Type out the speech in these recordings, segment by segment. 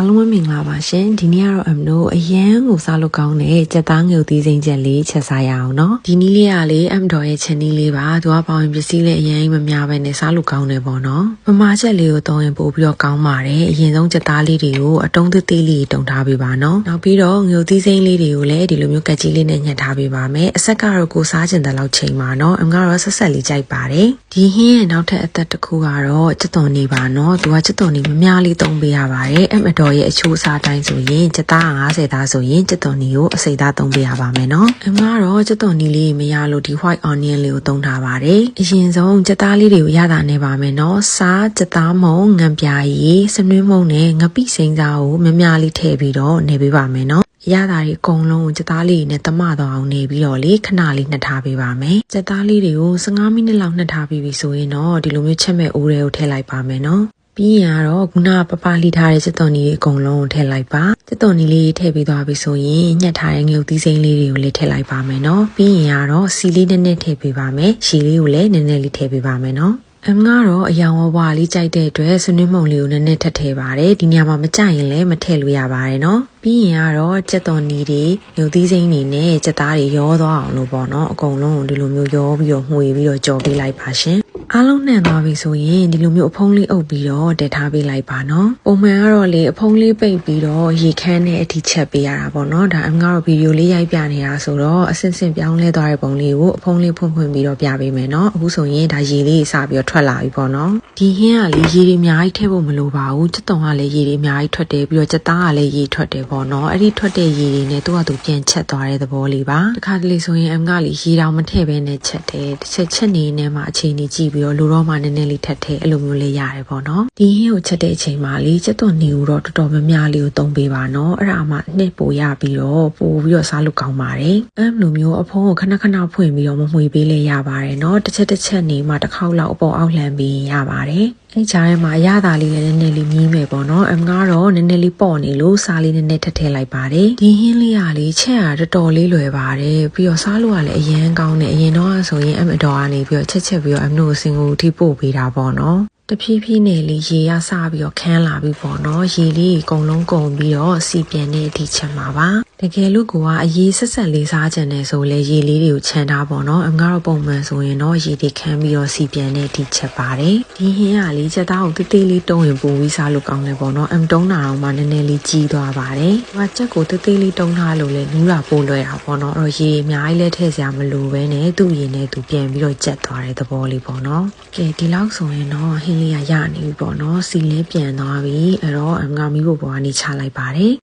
အားလုံးမင်္ဂလာပါရှင်ဒီနေ့ကတော့အမတို့အရန်ကိုစားလို့ကောင်းတဲ့ကြက်သားငုပ်သီးစိမ့်ချက်လေးချက်စားရအောင်နော်ဒီနေ့လေးကလေအမတော်ရဲ့ချက်နီးလေးပါသူကပေါင်ပစ္စည်းလေးအရန်မများပဲနဲ့စားလို့ကောင်းတယ်ပေါ့နော်မမချက်လေးကိုသုံးရင်ပို့ပြီးတော့ကောင်းပါတယ်အရင်ဆုံးကြက်သားလေးတွေကိုအတုံးသေးသေးလေးတုံထားပေးပါနော်နောက်ပြီးတော့ငုပ်သီးစိမ့်လေးတွေကိုလည်းဒီလိုမျိုးကက်ကြီးလေးနဲ့ညှက်ထားပေးပါမယ်အဆက်ကတော့ကိုစားချင်တဲ့လောက်ချိန်ပါနော်အမကတော့ဆက်ဆက်လေးကြိုက်ပါတယ်ဒီဟင်းရဲ့နောက်ထပ်အသက်တစ်ခုကတော့ချက်သွန်နေပါနော်သူကချက်သွန်နေမများလေးသုံးပေးရပါတယ်အမတော်ရဲ့အချိုးအစားတိုင်းဆိုရင်ချက်သား50သားဆိုရင်ချက်သွန်နီကိုအစိမ့်သားသုံးပေးရပါမယ်နော်အမကတော့ချက်သွန်နီလေးမရလို့ဒီ white onion လေးကိုသုံးထားပါတယ်အရင်ဆုံးချက်သားလေးတွေကိုရတာနေပါမယ်နော်စားချက်သားမုံငံပြာရည်စနွေးမုံနဲ့ငပိစိမ့်သားကိုများများလေးထည့်ပြီးတော့နေပေးပါမယ်နော်ရတာတွေအကုန်လုံးကိုစက်သားလေးနဲ့တမတော့အောင်နေပြီးတော့လေခဏလေးနှက်ထားပေးပါမယ်စက်သားလေးတွေကို15မိနစ်လောက်နှက်ထားပြီးပြီဆိုရင်တော့ဒီလိုမျိုးချက်မဲ့အိုးတွေကိုထည့်လိုက်ပါမယ်နော် ပြီးရင်ကတော့ခုနပပလှီထားတဲ့စက်သွန်နီတွေအကုန်လုံးကိုထည့်လိုက်ပါစက်သွန်နီလေးထည့်ပြီးသွားပြီဆိုရင်ညှက်ထားတဲ့ငုပ်သီးစိမ်းလေးတွေကိုလည်းထည့်လိုက်ပါမယ်နော်ပြီးရင်ကတော့စီလေးနည်းနည်းထည့်ပေးပါမယ်ရှည်လေးကိုလည်းနည်းနည်းလေးထည့်ပေးပါမယ်နော်အမကတော့အယောင်ဝဝလေးကြိုက်တဲ့အတွက်ဆွနွေးမုံလေးကိုနည်းနည်းထပ်ထည့်ပါတယ်ဒီညမှာမကြိုက်ရင်လည်းမထည့်လို့ရပါတယ်နော်ပြီးရင်ကတော့ကြက်သွန်နီတွေညုတ်သီးစိမ်းတွေနဲ့ကြက်သားတွေရောသွားအောင်လို့ပေါ့နော်အကုန်လုံးကိုဒီလိုမျိုးရောပြီးတော့မှုေပြီးတော့ကြော်ပေးလိုက်ပါရှင်အားလုံးနှံသွားပြီဆိုရင်ဒီလိုမျိုးအဖုံးလေးအုပ်ပြီးတော့တည်ထားပေးလိုက်ပါနော်ပုံမှန်ကတော့လေအဖုံးလေးပိတ်ပြီးတော့ရေခမ်းနဲ့အထိချက်ပေးရတာပေါ့နော်ဒါအမကတော့ဗီဒီယိုလေးရိုက်ပြနေတာဆိုတော့အဆင့်ဆင့်ပြောင်းလဲသွားတဲ့ပုံလေးကိုအဖုံးလေးဖွင့်ဖွင့်ပြီးတော့ပြပေးမယ်နော်အခုဆိုရင်ဒါရေလေးစပြီးတော့ထွက်လာပြီပေါ့နော်ဒီဟင်းကလေရေတွေအများကြီးထည့်ဖို့မလိုပါဘူးချက်တုံကလည်းရေတွေအများကြီးထွက်တယ်ပြီးတော့ချက်သားကလည်းရေထွက်တယ်ပေါ့နော်အဲ့ဒီထွက်တဲ့ရေတွေနဲ့သူ့ဟာသူပြန်ချက်သွားတဲ့သဘောလေးပါတခါတလေဆိုရင်အမကလေရေတောင်မထည့်ဘဲနဲ့ချက်တယ်တစ်ချက်ချက်နေနေမှအချိန်ကြီးကြည့်ပြီးတော့လိုတော့မှနည်းနည်းလေးထပ်ထည့်အဲ့လိုမျိုးလေးရတယ်ပေါ့နော်ဒီဟင်းကိုချက်တဲ့အချိန်မှာလေချက်သွန်နေဦးတော့တော်တော်များများလေးကိုသုံးပေးပါနော်အဲ့ဒါမှနှစ်ပိုရပြီးတော့ပိုပြီးတော့စားလို့ကောင်းပါတယ်အဲ့လိုမျိုးအဖုံးကိုခဏခဏဖွင့်ပြီးတော့မမှွေပေးလဲရပါတယ်နော်တစ်ချက်တစ်ချက်နေမှတစ်ခေါက်လောက်အပေါ်အောက်လှမ်းပြီးရပါတယ်အဲ့ကြားထဲမှာအရသာလေးလည်းနည်းနည်းလေးမြည်မယ်ပေါ့နော်အမကတော့နည်းနည်းလေးပေါ့နေလို့စားလေးနည်းနည်းထပ်ထည့်လိုက်ပါတယ်ဒီဟင်းလေးကလေချက်ရတော်တော်လေးလွယ်ပါတယ်ပြီးတော့စားလို့ကလည်းအရန်ကောင်းတယ်အရင်တော့ဆိုရင်အမတော်ကနေပြီးတော့ချက်ချက်ပြီးတော့အမတို့စင်ကိုထိပို့ပေးတာပေါ့နော်တဖြည်းဖြည်းနဲ့လေးရေရစပြီးတော့ခန်းလာပြီပေါ့နော်ရေလေးအကုန်လုံးကုန်ပြီးတော့စီပြန်တဲ့အထိချက်မှာပါ တကယ်လို့ကိုကအရေးဆက်ဆက်လေးစားကြတယ်ဆိုလဲရေလေးတွေကိုခြံထားပေါ့နော်အငါတော့ပုံမှန်ဆိုရင်တော့ရေတွေခန်းပြီးတော့စီပြန်တဲ့အထိချက်ပါတယ်ဒီဟင်းကလေးချက်သားကိုတေးသေးလေးတုံးရင်ပိုပြီးစားလို့ကောင်းတယ်ပေါ့နော်အမ်တုံးတာတော့မှနည်းနည်းလေးကြီးသွားပါတယ်ဒီမှာချက်ကိုတေးသေးလေးတုံးထားလို့လဲနူးတာပို့လွယ်တာပေါ့နော်အဲ့တော့ရေအများကြီးလဲထည့်စရာမလိုပဲနဲ့သူ့ရေနဲ့သူပြန်ပြီးတော့ကြက်သွားတဲ့သဘောလေးပေါ့နော်ကဲဒီလောက်ဆိုရင်တော့ဟင်းလေးကရနေပြီပေါ့နော်စီလဲပြန်သွားပြီအဲ့တော့အငါမီးဖို့ပေါ်ကနေချလိုက်ပါတယ်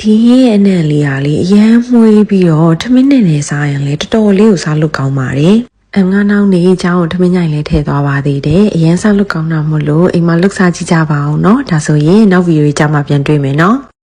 ဒီရဲ့အနံ့လေးဟာလေအရန်မှုေးပြီးတော့ထမင်းနဲ့နေစားရင်လေတော်တော်လေးကိုစားလို့ကောင်းပါတယ်အငါနောက်နေအကြောင်းထမင်းညိုင်လေးထည့်သွားပါသေးတယ်အရန်စားလို့ကောင်းတာမို့လို့အိမ်မှာလှုပ်စားကြည့်ကြပါအောင်เนาะဒါဆိုရင်နောက်ဗီဒီယိုကြမှာပြန်တွေ့မယ်เนาะ